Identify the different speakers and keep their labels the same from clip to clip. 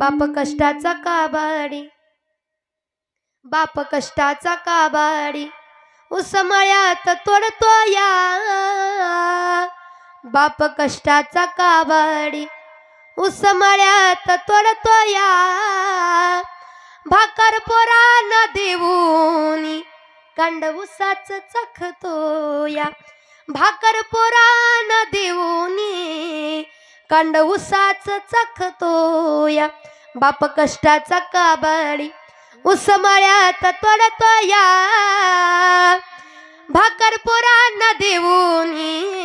Speaker 1: बाप कष्टाचा काबाडी. बाप कष्टाचा काबाडी. उसमळ्यात तोडतो या. बाप कष्टाचा काबाडी. उसमळ्यात तोडतो या. भाकर पोरान देऊनी कांड उसाच चखतो या. भाकर पोरान देऊनी कांड उसाच चखतो या बाप कष्टाचा काबाडी उसमळ्यात तोडतो या भाकर पोरांना देऊनी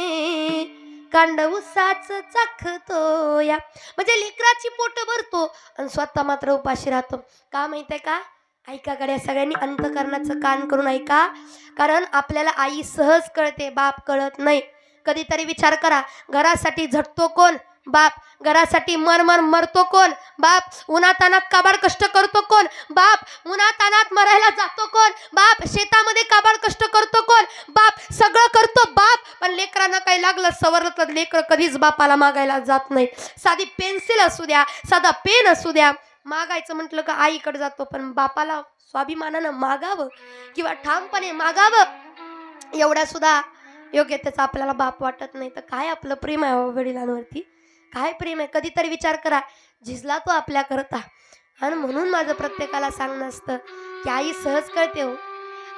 Speaker 1: कांड उसाच चखतो या म्हणजे लेकराची पोट भरतो आणि स्वतः मात्र उपाशी राहतो. का माहीत आहे का? ऐका सगळ्यांनी अंतकरणाचं कान करून ऐका. कारण आपल्याला आई सहज कळते बाप कळत नाही. कधीतरी विचार करा घरासाठी झटतो कोण? बाप घरासाठी मरमर मरतो कोण? बाप उन्हातानात काबाड कष्ट करतो कोण? बाप उन्हातानात मरायला जातो कोण? बाप शेतामध्ये काबाड कष्ट करतो कोण? बाप सगळं करतो बाप पण लेकरांना काही लागलं सवरलं तर लेकर कधीच बापाला मागायला जात नाही साधी पेन्सिल असू द्या साधा पेन असू द्या. मागायचं म्हटलं का आईकडे जातो पण बापाला स्वाभिमानानं मागावं किंवा ठामपणे मागावं एवढ्या सुद्धा योग्यतेचा आपल्याला बाप वाटत नाही. तर काय आपलं प्रेम आहे वडिलांवरती? काय प्रेम आहे? कधीतरी विचार करा. झिजला तो आपल्या करता आणि म्हणून माझं प्रत्येकाला सांगणं असतं की आई सहज कळते हो.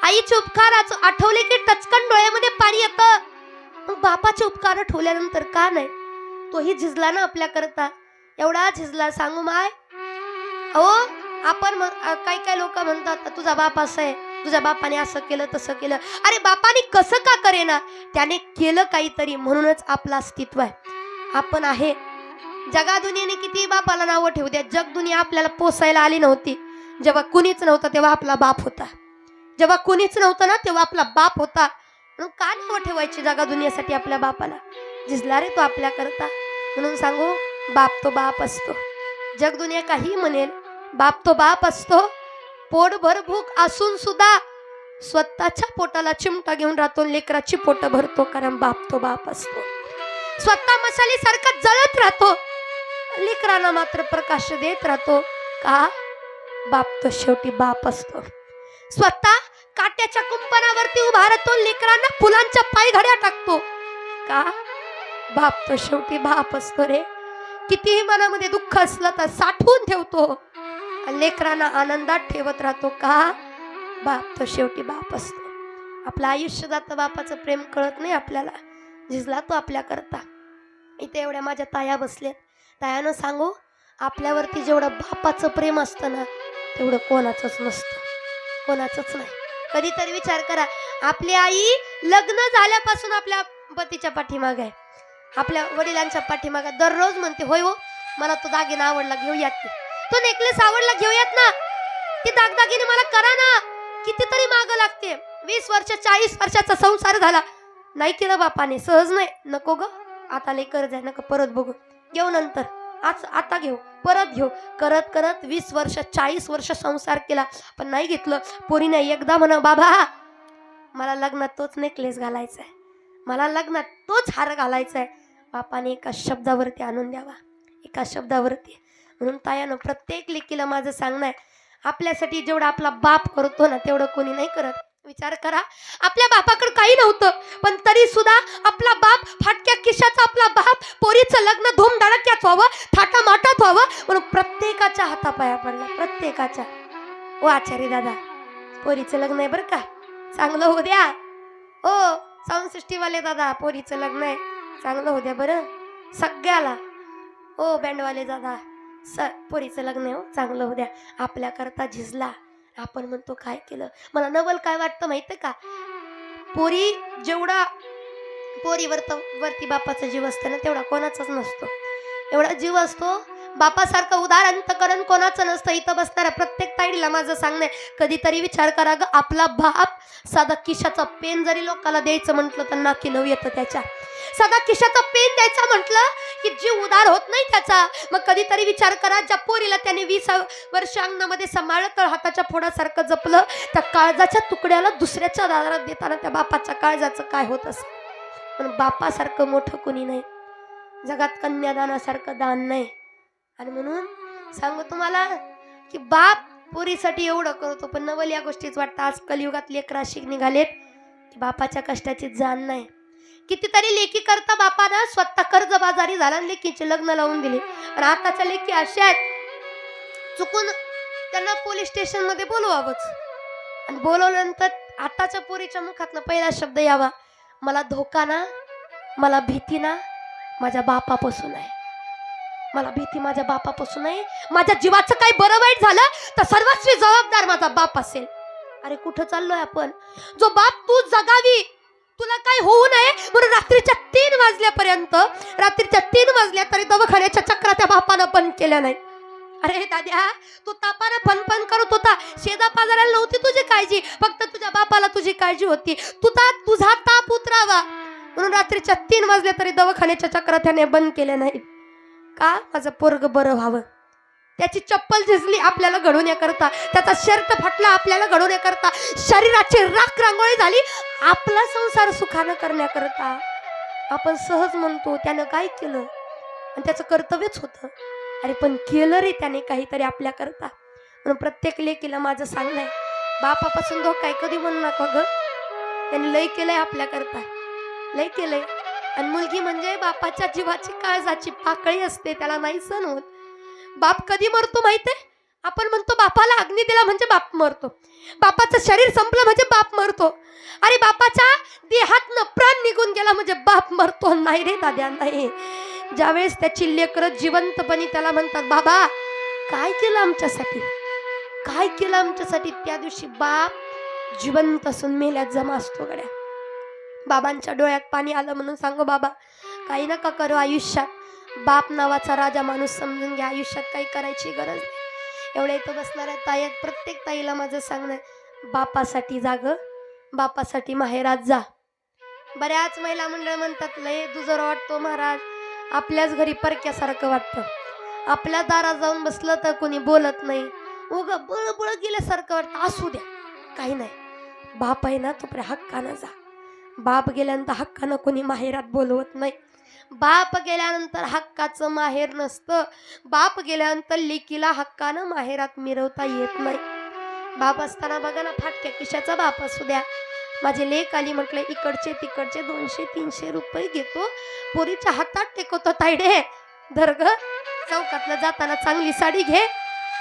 Speaker 1: आईचे उपकार आठवले की टचकन डोळ्यामध्ये पाणी येतं. मग बापाचे उपकार ठेवल्यानंतर का नाही? तोही झिजला ना आपल्या करता एवढा झिजला सांगू माय? अहो आपण काही काही लोक म्हणतात तुझा बाप असं आहे. तुझ्या बापाने असं केलं तसं केलं. अरे बापाने कसं का करेना? त्याने केलं काहीतरी म्हणूनच आपलं अस्तित्व आहे. आपण आहे. जगा दुनियेने किती बापाला नावं ठेवू द्या. जग दुनिया आपल्याला पोसायला आली नव्हती. जेव्हा कुणीच नव्हतं तेव्हा आपला बाप होता. जेव्हा कुणीच नव्हतं ना तेव्हा आपला बाप होता. म्हणून का नावं ठेवायची जगा दुनियासाठी आपल्या बापाला? झिजला रे तो आपल्या करता. म्हणून सांगू बाप तो बाप असतो. जग दुनिया काही म्हणेल बाप तो बाप असतो. पोटभर भूक असून सुद्धा स्वतःच्या पोटाला चिमटा घेऊन राहतो लेकराची पोट भरतो कारण बाप तो बाप असतो. स्वतः मसाले सारखा जळत राहतो. लेकरांना मात्र प्रकाश देत राहतो. का? बाप तो शेवटी बाप असतो. स्वतः काट्याच्या कुंपणावरती उभा राहतो. लेकरांना फुलांच्या पायघड्या टाकतो. का? बाप तो शेवटी बाप असतो रे. कितीही मनामध्ये दुःख असलं तर साठवून ठेवतो. लेकरांना आनंदात ठेवत राहतो. का? बाप तो शेवटी बाप असतो. आपलं आयुष्य जातं बापाचं प्रेम कळत नाही आपल्याला. झिजला तो आपल्या करता इथे एवढ्या माझ्या ताया बसल्यात तायानं सांगू आपल्यावरती जेवढं बापाचं प्रेम असतं ना तेवढं कोणाचंच नसतं. कोणाचंच नाही. कधीतरी विचार करा आपली आई लग्न झाल्यापासून आपल्या पतीच्या पाठीमाग आहे. आपल्या वडिलांच्या पाठीमाग दररोज म्हणते होय हो मला तो दागिना आवडला घेऊयात की. तो नेकलेस आवडला घेऊयात ना. ती दागदागिने मला करा ना. कितीतरी माग लागते. वीस वर्ष चाळीस वर्षाचा संसार झाला. नाही केलं बापाने सहज नाही. नको ग. आता लय कर्ज आहे नका परत बघू. घेऊ नंतर. आज आता घेऊ परत घेऊ. करत करत वीस वर्ष चाळीस वर्ष संसार केला पण नाही घेतलं. पोरीने एकदा म्हणा बाबा मला लग्नात तोच नेकलेस घालायचा आहे. मला लग्नात तोच हार घालायचा आहे. बापाने एका शब्दावरती आणून द्यावा. एका शब्दावरती. म्हणून तायानं प्रत्येक लेकीला माझं सांगणं आहे. आपल्यासाठी जेवढं आपला बाप करतो ना तेवढं कोणी नाही करत. विचार करा. आपल्या बापाकडे काही नव्हतं पण तरी सुद्धा आपला बाप फाटक्या किशाचा आपला बाप पोरीचं लग्न धूमधडक्यात व्हावं थाटामाटात व्हावं म्हणून प्रत्येकाच्या हातापाया पडला प्रत्येकाच्या. ओ आचार्य दादा पोरीचं लग्न आहे बरं का? चांगलं होऊ द्या. ओ साऊंड दादा पोरीचं लग्न आहे. चांगलं होऊ द्या बरं. सगळ्याला. ओ बँडवाले दादा स पोरीचं लग्न आहे हो चांगलं होऊ द्या. आपल्याकरता झिजला. आपण म्हणतो काय केलं? मला नवल काय वाटतं माहीत का? पोरी जेवढा पोरीवर वरती बापाचा जीव असतो ना तेवढा कोणाचाच नसतो. एवढा जीव असतो बापासारखं उदार अंतकरण कोणाचं नसतं. इथं बसणाऱ्या प्रत्येक ताईडीला माझं सांगणं आहे. कधीतरी विचार करा ग आपला बाप साधा किशाचा पेन जरी लोकाला द्यायचं म्हटलं तर नाकी नव येतं त्याच्या. साधा किशाचा पेन द्यायचा म्हटलं की जीव उदार होत नाही त्याचा. मग कधीतरी विचार करा ज्या पोरीला त्याने वीस वर्ष अंगणामध्ये सांभाळलं हाताच्या फोडासारखं जपलं त्या काळजाच्या तुकड्याला दुसऱ्याच्या दारात देताना त्या बापाच्या काळजाचं काय होत असं पण बापासारखं मोठं कोणी नाही. जगात कन्यादानासारखं दान नाही. आणि म्हणून सांगू तुम्हाला की बाप पोरीसाठी एवढं करतो पण नवल या गोष्टीच वाटतं. आज कलियुगात लेकरा शिक निघालेत की बापाच्या कष्टाची जाण नाही. कितीतरी लेखी करता बापानं स्वतः कर्जबाजारी झाला आणि लेकीचे लग्न लावून दिले. पण आताच्या लेखी अशा आहेत चुकून त्यांना पोलीस स्टेशनमध्ये बोलवावंच. आणि बोलवल्यानंतर आताच्या पोरीच्या मुखातनं पहिला शब्द यावा मला धोका ना मला भीती ना माझ्या बापापासून आहे. मला भीती माझ्या बापापासून आहे माझ्या जीवाचं काही बरं वाईट झालं तर सर्वस्वी जबाबदार माझा बाप असेल. अरे कुठं चाललोय आपण? जो बाप तू जगावी तुला काय होऊ नये म्हणून रात्रीच्या तीन वाजल्यापर्यंत रात्रीच्या तीन वाजल्या तरी दवाखान्याच्या चक्रा त्या बापानं बंद केल्या नाही अरे दाद्या तू तापानं फनफन करत होता. शेजा पाजाराला नव्हती तुझी काळजी. फक्त तुझ्या बापाला तुझी काळजी होती. तुझा तुझा ताप उतरावा. म्हणून रात्रीच्या तीन वाजल्या तरी दवाखान्याच्या चक्रा त्याने बंद केल्या नाही का माझं पोरग बरं व्हावं? त्याची चप्पल झिजली आपल्याला घडवण्याकरता त्याचा शर्ट फाटला आपल्याला घडवण्याकरता शरीराची राख रांगोळी झाली आपला संसार सुखानं करण्याकरता. आपण सहज म्हणतो त्यानं काय केलं? आणि त्याचं कर्तव्यच होतं. अरे पण केलं रे त्याने काहीतरी आपल्याकरता. म्हणून प्रत्येक लेकीला माझं सांगणं आहे बापापासून धोका आहे कधी म्हणू नका ग. त्याने लय केलंय आपल्याकरता. लय केलंय. आणि मुलगी म्हणजे बापाच्या जीवाची काळजाची पाकळी असते त्याला नाही सण होत. बाप कधी मरतो माहितीये? आपण म्हणतो बापाला अग्नी दिला म्हणजे बाप मरतो. बापाचं शरीर संपलं म्हणजे बाप मरतो. अरे बापाच्या देहातनं प्राण निघून गेला म्हणजे बाप मरतो. नाही रे दाद्या नाही. ज्यावेळेस त्याची लेकरं जिवंतपणी त्याला म्हणतात बाबा काय केलं आमच्यासाठी? काय केलं आमच्यासाठी? त्या दिवशी बाप जिवंत असून मेल्यात जमा असतो गड्या. बाबांच्या डोळ्यात पाणी आलं म्हणून सांगू बाबा काही नका करू आयुष्यात. बाप नावाचा राजा माणूस समजून घ्या. आयुष्यात काही करायची गरज नाही. एवढ्या इथं बसणाऱ्या ताई आहेत. प्रत्येक ताईला माझं सांगणं आहे, बापासाठी जाग. बापासाठी माहेरात जा. बऱ्याच महिला मंडळ म्हणतात लय दुजर वाटतो महाराज. आपल्याच घरी परक्यासारखं वाटतं. आपल्या दारात जाऊन बसलं तर कोणी बोलत नाही. उग बळबळ गेल्यासारखं वाटतं. असू द्या काही नाही. बाप आहे ना तो हक्कानं जा. बाप गेल्यानंतर हक्कानं कोणी माहेरात बोलवत नाही. बाप गेल्यानंतर हक्काचं माहेर नसतं. बाप गेल्यानंतर लेकीला हक्कानं माहेरात मिरवता येत नाही. बाप असताना बघा ना फाटक्या किशाचा बाप असू द्या. माझे लेक आली म्हटलं इकडचे तिकडचे दोनशे तीनशे रुपये घेतो. पोरीच्या हातात टेकवतो तायडे धर ग. चौकातनं जाताना चांगली साडी घे.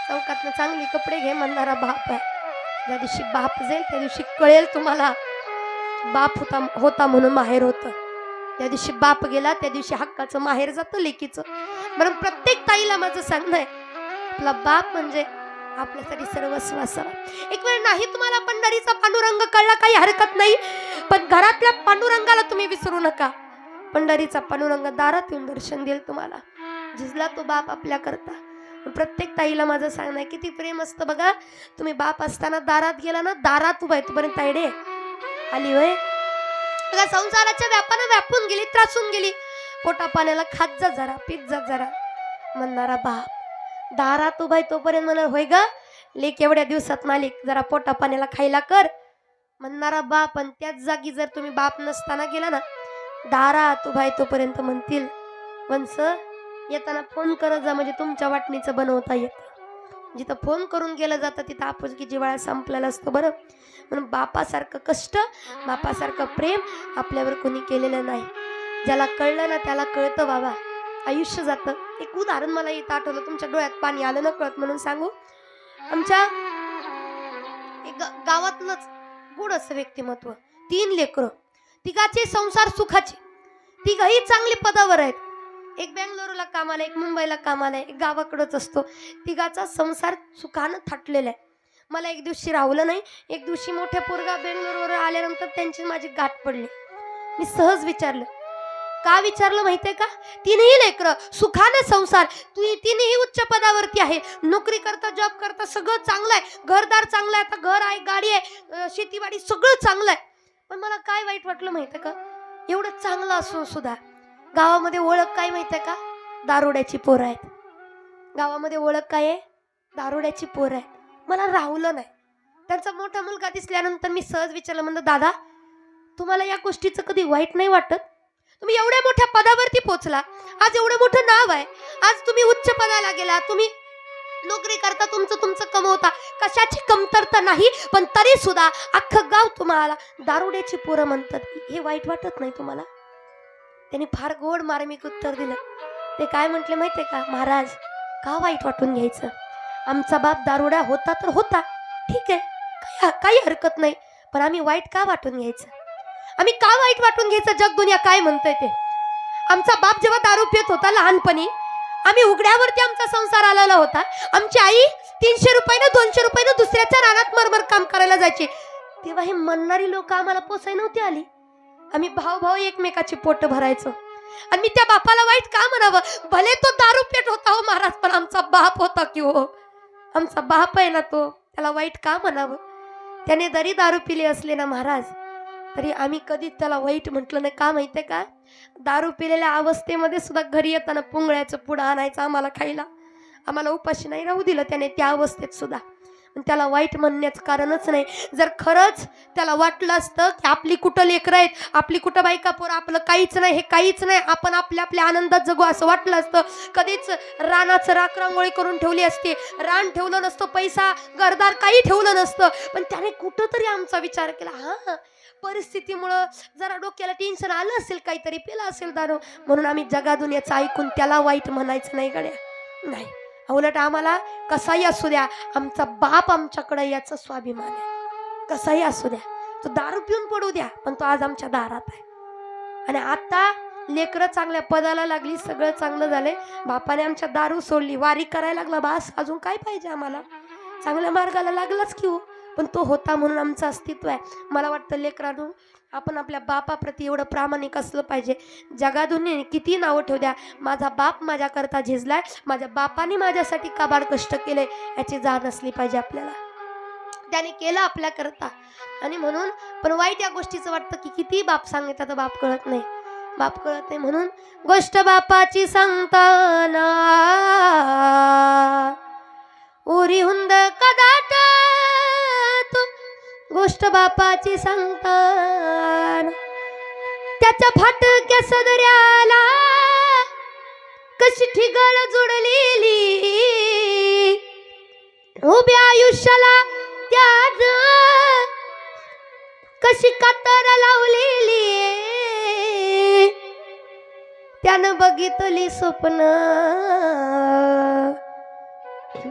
Speaker 1: चौकातनं चांगली कपडे घे म्हणणारा बाप आहे. ज्या दिवशी बाप जाईल त्या दिवशी कळेल तुम्हाला. बाप होता होता म्हणून माहेर होतं. त्या दिवशी बाप गेला त्या दिवशी हक्काचं माहेर जातं लेकीचं. म्हणून प्रत्येक ताईला माझं सांगणं आहे आपला बाप म्हणजे आपल्यासाठी सर्वस्व असावा एक वेळ नाही तुम्हाला पंढरीचा पांडुरंग कळला काही हरकत नाही. पण घरातल्या पांडुरंगाला तुम्ही विसरू नका. पंढरीचा पांडुरंग दारात येऊन दर्शन देईल तुम्हाला. झिजला तो बाप आपल्या करता. प्रत्येक ताईला माझं सांगणं आहे किती प्रेम असतं बघा. तुम्ही बाप असताना दारात गेला ना दारात उभा आहे तोपर्यंत तायडे आली वय? बघा संसाराच्या व्यापानं व्यापून गेली त्रासून गेली. पोटा पाण्याला खात जा जरा पीत जा जरा म्हणणारा बाप. दारात तू आहे तोपर्यंत म्हणा होय ग लेक एवढ्या दिवसात मालिक जरा पोटा पाण्याला खायला कर. म्हणणारा बाप आणि त्याच जागी जर तुम्ही बाप नसताना गेला ना दारात उभा आहे तोपर्यंत म्हणतील वंस येताना फोन करत जा म्हणजे तुमच्या वाटणीचं बनवता येतं. जिथं फोन करून गेलं जातं तिथं आपुलकी जिवाळा संपलेला असतो बरं? म्हणून बापासारखं कष्ट बापासारखं प्रेम आपल्यावर कोणी केलेलं नाही. ज्याला कळलं ना त्याला कळतं बाबा. आयुष्य जातं. एक उदाहरण मला इथं आठवलं. तुमच्या डोळ्यात पाणी आलं न कळत म्हणून सांगू? आमच्या एक गावातलंच गुड असं व्यक्तिमत्व. तीन लेकरं. तिघाचे संसार सुखाचे. तिघही चांगले पदावर आहेत. एक बेंगलोरला कामाला एक मुंबईला कामाला आहे एक गावाकडंच असतो. तिघाचा संसार सुखानं थाटलेला आहे. मला एक दिवशी राहुलं नाही एक दिवशी मोठ्या पोरगा बेंगलोरवर आल्यानंतर त्यांची माझी गाठ पडली. मी सहज विचारलं का विचारलं माहितीये का? तिनेही लेकर सुखानं संसार. तू तिनेही उच्च पदावरती आहे. नोकरी करता जॉब करता सगळं चांगलं आहे घरदार चांगलं आहे आता घर आहे गाडी आहे शेतीवाडी सगळं चांगलं आहे पण मला काय वाईट वाटलं माहितीये का? एवढं चांगलं असून सुद्धा गावामध्ये ओळख काय माहितीये का? दारुड्याची पोरं आहेत. गावामध्ये ओळख काय आहे? दारुड्याची पोरं आहेत. मला राहुलं नाही. त्यांचा मोठा मुलगा दिसल्यानंतर मी सहज विचारलं म्हणलं दादा तुम्हाला या गोष्टीचं कधी वाईट नाही वाटत? तुम्ही एवढ्या मोठ्या पदावरती पोचला. आज एवढं मोठं नाव आहे. आज तुम्ही उच्च पदाला गेला. तुम्ही नोकरी करता तुमचं तुमचं कमवता. कशाची कमतरता नाही पण तरी सुद्धा अख्खं गाव तुम्हाला दारुड्याची पोरं म्हणतात. हे वाईट वाटत नाही तुम्हाला? त्यांनी फार गोड मार्मिक उत्तर दिलं. ते काय म्हटले माहिती आहे का? महाराज का वाईट वाटून घ्यायचं? आमचा बाप दारुड्या होता तर होता. ठीक आहे काही काही हरकत नाही पण आम्ही वाईट का वाटून घ्यायचं? आम्ही का वाईट वाटून घ्यायचं? जग दुनिया काय म्हणतंय ते? आमचा बाप जेव्हा दारू पित होता लहानपणी आम्ही उघड्यावरती आमचा संसार आलेला होता. आमची आई तीनशे रुपयानं दोनशे रुपयानं दुसऱ्याच्या रानात मरमर काम करायला जायची. तेव्हा हे म्हणणारी लोक आम्हाला पोसाय नव्हती आली. आम्ही भाऊ भाऊ एकमेकाची पोट भरायचो. आणि मी त्या बापाला वाईट का म्हणावं? भले तो दारू पेट होता हो महाराज पण आमचा बाप होता की हो. आमचा बाप आहे ना तो त्याला वाईट का म्हणावं? त्याने जरी दारू पिली असले ना महाराज तरी आम्ही कधीच त्याला वाईट म्हटलं नाही. का माहितीये का? दारू पिलेल्या अवस्थेमध्ये सुद्धा घरी येताना पुंगळ्याचं पुढं आणायचं आम्हाला खायला. आम्हाला उपाशी नाही राहू दिलं त्याने त्या अवस्थेत सुद्धा. पण त्याला वाईट म्हणण्याचं कारणच नाही. जर खरंच त्याला वाटलं असतं की आपली कुठं लेकरं आहेत आपली कुठं बायका पोरं आपलं काहीच नाही हे काहीच नाही आपण आपल्या आपल्या आनंदात जगू असं वाटलं असतं. कधीच रानाचं राखरांगोळी करून ठेवली असते. रान ठेवलं नसतं पैसा घरदार काही ठेवलं नसतं. पण त्याने कुठंतरी आमचा विचार केला हां परिस्थितीमुळं जरा डोक्याला टेन्शन आलं असेल काहीतरी पेला असेल दारू. म्हणून आम्ही जगातून याचं ऐकून त्याला वाईट म्हणायचं नाही गड्या. नाही. उलट आम्हाला कसाही असू द्या आमचा बाप आमच्याकडे याचा स्वाभिमान आहे. कसाही असू द्या तो दारू पिऊन पडू द्या पण तो आज आमच्या दारात आहे. आणि आता लेकरं चांगल्या पदाला लागली सगळं चांगलं झालंय. बापाने आमच्या दारू सोडली वारी करायला लागला बास अजून काय पाहिजे आम्हाला? चांगल्या मार्गाला लागलाच की हो. पण तो होता म्हणून आमचं अस्तित्व आहे. मला वाटतं लेकरांनो आपण आपल्या बापाप्रती एवढं प्रामाणिक असलं पाहिजे. जगादुनी किती नावं ठेवू द्या. माझा बाप माझ्याकरता झिजलाय. माझ्या बापाने माझ्यासाठी काबाड कष्ट केले. याची जाण असली पाहिजे आपल्याला. त्याने केलं आपल्याकरता. आणि म्हणून पण वाईट या गोष्टीचं वाटतं की किती बाप सांगितलं तर बाप कळत नाही. बाप कळत नाही म्हणून गोष्ट बापाची सांगताना उरी हुंद कदाटा गोष्ट बापाची सांगताना. त्याच्या फाटक्या सदऱ्याला कशी ठिगळ जुडलेली. उभ्या आयुष्याला त्याच कशी कातर लावलेली. त्यानं बघितली स्वप्न.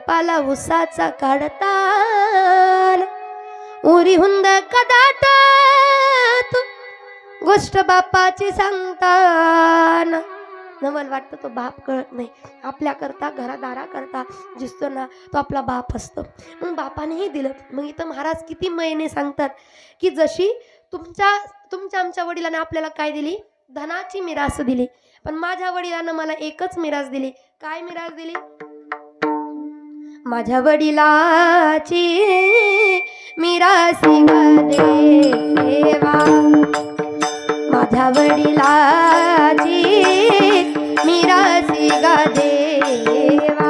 Speaker 1: पाला उसाचा काढता. उरी हुंद कदाट तू गोष्ट बापाची सांगताना. नवल वाटतं तो बाप कळत नाही. आपल्याकरता घरादारा करता दिसतो ना तो आपला बाप असतो. मग बापानेही दिलं. मग इथं महाराज किती महिने सांगतात की जशी तुमच्या तुमच्या आमच्या वडिलांना आपल्याला काय दिली? धनाची मिरास दिली. पण माझ्या वडिलांना मला एकच मिरास दिली. काय मिरास दिली? माझ्या वडिलाची मिरासी ग देवा. माझ्या वडिलाची मिरासी ग देवा.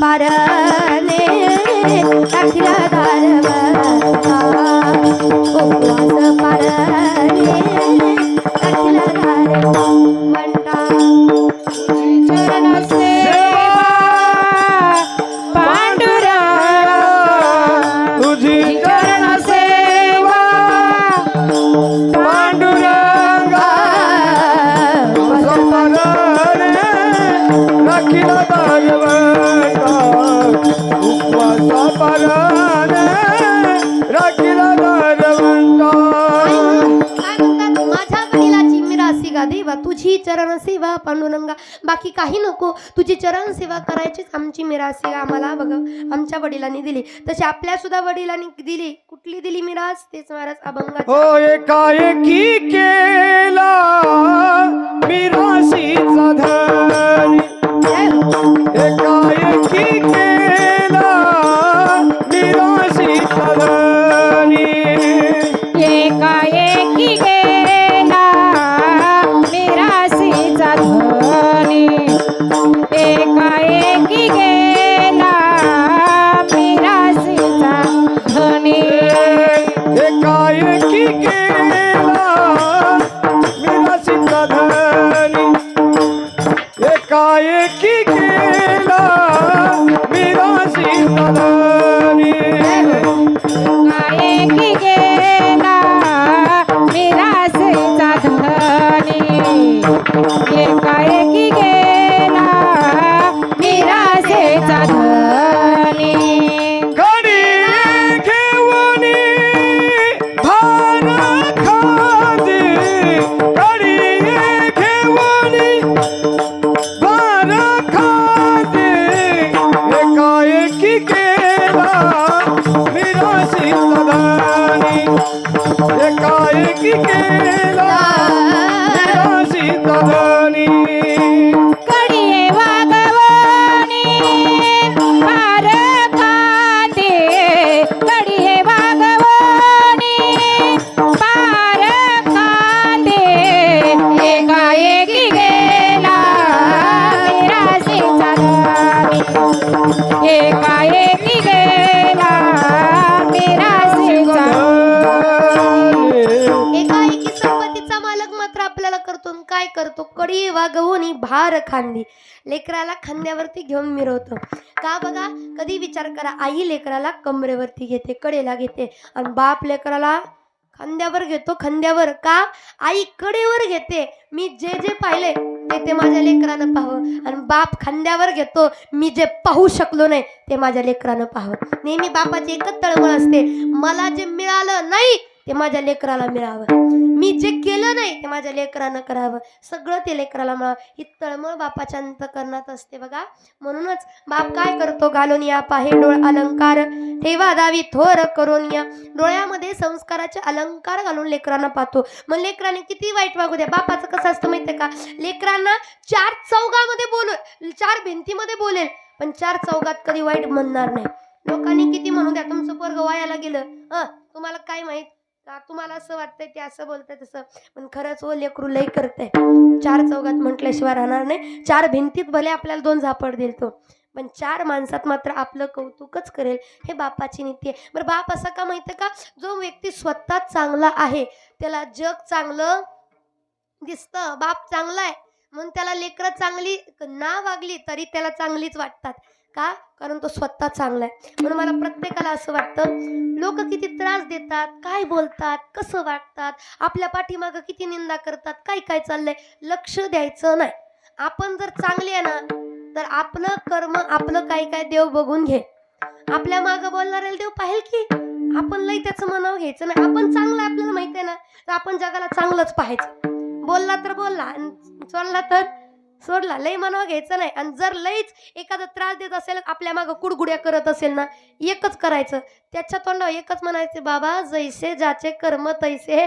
Speaker 1: उपवास पारणे दारवा उपवास पारणे टाकला दारवा म्हणता चरण
Speaker 2: चरण सेवा पांडुरंगा.
Speaker 1: बाकी काही नको. तुझी चरण सेवा करायचीच आमची मिरास आहे आम्हाला बघ. आमच्या वडिलांनी दिली. तशी आपल्या सुद्धा वडिलांनी दिली. कुठली दिली मिरास? तेच महाराज अभंगाची.
Speaker 2: हो एकाएकी केला मिराशीचा धनी.
Speaker 1: जय.
Speaker 2: एकाएकी केला
Speaker 3: मिरासीचा धनी
Speaker 2: खांदी
Speaker 1: लेकराला खांद्यावरती घेऊन मिरवतो. का बघा? कधी विचार करा. आई लेकराला कमरेवरती घेते कडेला घेते आणि बाप लेकराला खांद्यावर घेतो खांद्यावर. का? आई कडेवर घेते. मी जे जे पाहिले ते ते माझ्या लेकरानं पाहावं. आणि बाप खांद्यावर घेतो मी जे पाहू शकलो नाही ते माझ्या लेकरानं पाहावं. नेहमी बापाची एकच तळमळ असते. मला जे मिळालं नाही ते माझ्या लेकराला मिळावं. मी जे केलं नाही ते माझ्या लेकरानं करावं. सगळं ते लेकराला मिळावं ही तळमळ बापाच्या अंतकरणात असते बघा. म्हणूनच बाप काय करतो? घालून या पाहे डोळ अलंकार. ठेवा दावी थोर करून या. डोळ्यामध्ये संस्काराचे अलंकार घालून लेकरांना पाहतो. मग लेकराने किती वाईट वागू द्या. बापाचं कसं असतं माहितीये का? लेकरांना चार चौघामध्ये बोलू चार भिंतीमध्ये बोलेल. पण चार चौघात कधी वाईट म्हणणार नाही. लोकांनी किती म्हणू द्या. तुमचं पोरग वायाला गेलं. अ तुम्हाला काय माहीत? का तुम्हाला असं वाटतंय ते असं बोलतंय तसं. पण खरंच ओ लेकरू लय करतंय. चार चौघात म्हटल्याशिवाय राहणार नाही. चार भिंतीत भले आपल्याला दोन झापड देईल तो. पण चार माणसात मात्र आपलं कौतुकच करेल. हे बापाची नीती आहे. बरं बाप असं का माहिती का? जो व्यक्ती स्वतः चांगला आहे त्याला जग चांगलं दिसतं. बाप चांगला आहे. म्हणून त्याला लेकरं चांगली ना वागली तरी त्याला चांगलीच वाटतात. का? कारण तो स्वतः चांगला आहे म्हणून मला प्रत्येकाला असं वाटतं लोक किती त्रास देतात काय बोलतात कसं वाटतात आपल्या पाठीमागं किती निंदा करतात काय काय चाललंय लक्ष द्यायचं नाही. आपण जर चांगले आहे ना तर आपलं कर्म आपलं काय काय देव बघून घे. आपल्या मागं बोलणाऱ्याला देव पाहिल की आपण लई त्याचं मनाव घ्यायचं नाही. आपण चांगलं आपल्याला माहिती आहे ना तर आपण जगाला चांगलंच पाहायचं. बोलला तर बोलला आणि चोरला तर सोडला लई मनावर घ्यायचं नाही. आणि जर लईच एखादा त्रास देत असेल आपल्या मागं कुडगुड्या करत असेल ना एकच करायचं. त्याच्या तोंडावर एकच म्हणायचे बाबा जैसे ज्याचे कर्म तैसे